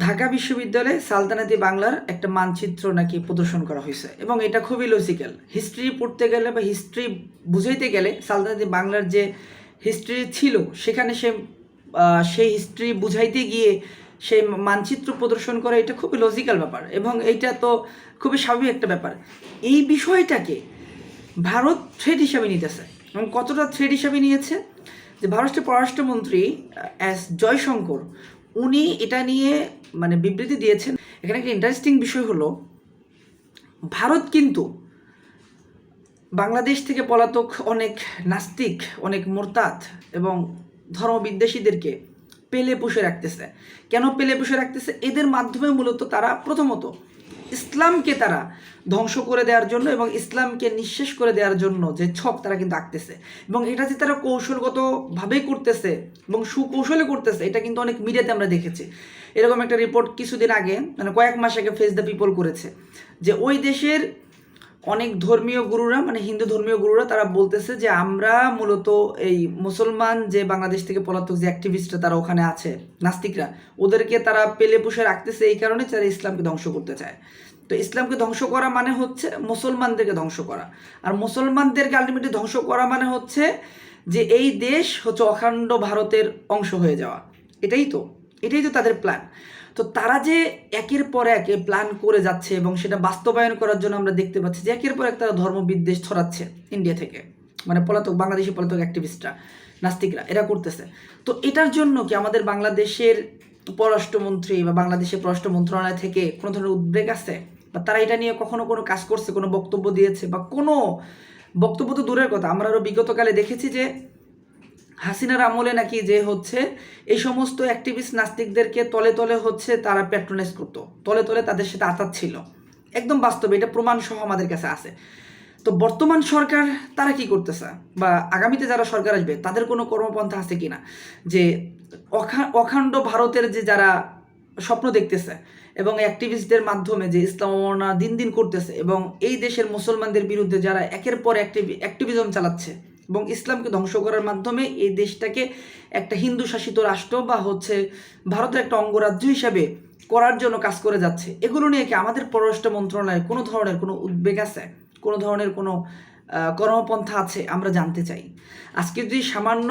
ঢাকা বিশ্ববিদ্যালয়ে সালতানাতি বাংলার একটা মানচিত্র নাকি প্রদর্শন করা হয়েছে। এবং এটা খুবই লজিক্যাল হিস্ট্রি পড়তে গেলে বা হিস্ট্রি বুঝাইতে গেলে সালতানাতি বাংলার যে হিস্ট্রি ছিল, সেখানে সে সেই হিস্ট্রি বুঝাইতে গিয়ে সেই মানচিত্র প্রদর্শন করা এটা খুবই লজিক্যাল ব্যাপার। এবং এইটা তো খুবই স্বাভাবিক একটা ব্যাপার। এই বিষয়টাকে ভারত থ্রেড হিসাবে নিতেছে। এবং কতটা থ্রেড হিসাবে নিয়েছে? যে ভারতের পররাষ্ট্রমন্ত্রী অ্যাস জয়শঙ্কর উনি এটা নিয়ে মানে বিবৃতি দিয়েছেন। এখানে একটা ইন্টারেস্টিং বিষয় হলো, ভারত কিন্তু বাংলাদেশ থেকে পলাতক অনেক নাস্তিক, অনেক মোরতাদ এবং ধর্মবিদ্বেষীদেরকে পেলে পুষে রাখতেছে। কেন পেলে পুষে রাখতেছে? এদের মাধ্যমে মূলত তারা প্রথমত ইসলামকে তারা ধ্বংস করে দেওয়ার জন্য এবং ইসলামকে নিঃশেষ করে দেওয়ার জন্য যে ছক তারা কিন্তু আঁকতেছে। এবং এটা যে তারা কৌশলগতভাবে করতেছে এবং সুকৌশলে করতেছে, এটা কিন্তু অনেক মিডিয়াতে আমরা দেখেছি। এরকম একটা রিপোর্ট কিছুদিন আগে মানে কয়েক মাস আগে ফেস দ্য পিপল করেছে যে ওই দেশের অনেক ধর্মীয় গুরুরা মানে হিন্দু ধর্মীয় গুরুরা, তারা বলতেছে যে আমরা মূলত এই মুসলমান যে বাংলাদেশ থেকে পলাতক যে অ্যাক্টিভিস্টরা তারা ওখানে আছে, নাস্তিকরা, ওদেরকে তারা পেলে পুষে রাখতেছে এই কারণে তারা ইসলামকে ধ্বংস করতে চায়। তো ইসলামকে ধ্বংস করা মানে হচ্ছে মুসলমানদেরকে ধ্বংস করা। আর মুসলমানদেরকে আলটিমেটলি ধ্বংস করা মানে হচ্ছে যে এই দেশ হচ্ছে অখণ্ড ভারতের অংশ হয়ে যাওয়া। এটাই তো এটাই তো তাদের প্ল্যান তো তারা যে একের পর এক প্ল্যান করে যাচ্ছে এবং সেটা বাস্তবায়ন করার জন্য আমরা দেখতে পাচ্ছি যে একের পর এক তারা ধর্মবিদ্বেষ ছড়াচ্ছে ইন্ডিয়া থেকে। মানে পলাতক, বাংলাদেশি পলাতক অ্যাক্টিভিস্টরা নাস্তিকরা, এরা করতেছে। তো এটার জন্য কি আমাদের বাংলাদেশের পররাষ্ট্রমন্ত্রী বা বাংলাদেশের পররাষ্ট্র মন্ত্রণালয় থেকে কোনো ধরনের উদ্বেগ আছে? বা তারা এটা নিয়ে কখনো কোনো কাজ করছে, কোনো বক্তব্য দিয়েছে? বা কোনো বক্তব্য তো দূরের কথা, আমরা আরও বিগতকালে দেখেছি যে হাসিনার আমলে নাকি যে হচ্ছে, এই সমস্ত অ্যাক্টিভিস্ট নাস্তিকদেরকে তলে তলে হচ্ছে তারা প্যাট্রোনাইজ করতো। তলে তলে তাদের সাথে আতাত ছিল। একদম বাস্তবে এটা প্রমাণ সহ আমাদের কাছে আছে। তো বর্তমান সরকার তারা কি করতেছে? বা আগামীতে যারা সরকার আসবে, তাদের কোনো কর্মপন্থা আছে কিনা? যে অখা- অখণ্ড ভারতের যে যারা স্বপ্ন দেখতেছে এবং অ্যাক্টিভিস্টদের মাধ্যমে যে ইসলাম দিন দিন করতেছে এবং এই দেশের মুসলমানদের বিরুদ্ধে যারা একের পর অ্যাক্টিভিজম চালাচ্ছে এবং ইসলামকে ধ্বংস করার মাধ্যমে এই দেশটাকে একটা হিন্দু শাসিত রাষ্ট্র বা হচ্ছে ভারতের একটা অঙ্গরাজ্য হিসাবে করার জন্য কাজ করে যাচ্ছে। এগুলো নিয়ে কি আমাদের পররাষ্ট্র মন্ত্রণালয়ের কোনো ধরনের কোনো উদ্বেগ আছে? কোনো ধরনের কোনো কর্মপন্থা আছে আমরা জানতে চাই। আজকে যদি সামান্য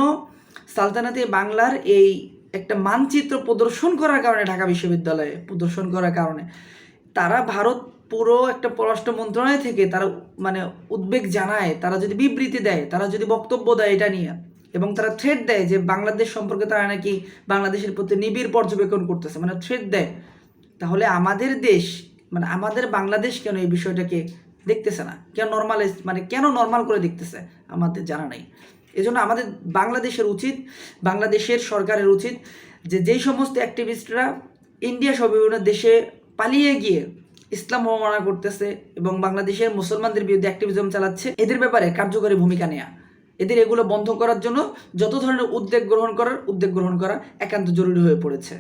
সালতানাতে বাংলার এই একটা মানচিত্র প্রদর্শন করার কারণে ঢাকা বিশ্ববিদ্যালয়ে প্রদর্শন করার কারণে, তারা ভারত পুরো একটা পররাষ্ট্র মন্ত্রণালয় থেকে তারা মানে উদ্বেগ জানায়, তারা যদি বিবৃতি দেয়, তারা যদি বক্তব্য দেয় এটা নিয়ে, এবং তারা থ্রেড দেয় যে বাংলাদেশ সম্পর্কে তারা নাকি বাংলাদেশের প্রতি নিবিড় পর্যবেক্ষণ করতেছে মানে থ্রেড দেয়, তাহলে আমাদের দেশ মানে আমাদের বাংলাদেশ কেন এই বিষয়টাকে দেখতেছে না? কেন নর্মালাইজ মানে কেন নর্মাল করে দেখতেছে? আমাদের জানা নাই। এজন্য আমাদের বাংলাদেশের উচিত, বাংলাদেশের সরকারের উচিত যে যেই সমস্ত অ্যাক্টিভিস্টরা ইন্ডিয়া সহ বিভিন্ন দেশে পালিয়ে গিয়ে ইসলাম অবমাননা করতেছে এবং বাংলাদেশের মুসলমানদের বিরুদ্ধে অ্যাক্টিভিজম চালাচ্ছে, এদের ব্যাপারে কার্যকরী ভূমিকা নেয়া। এদের এগুলো বন্ধ করার জন্য যত ধরনের উদ্যোগ গ্রহণ করার, উদ্যোগ গ্রহণ করা একান্ত জরুরি হয়ে পড়েছে।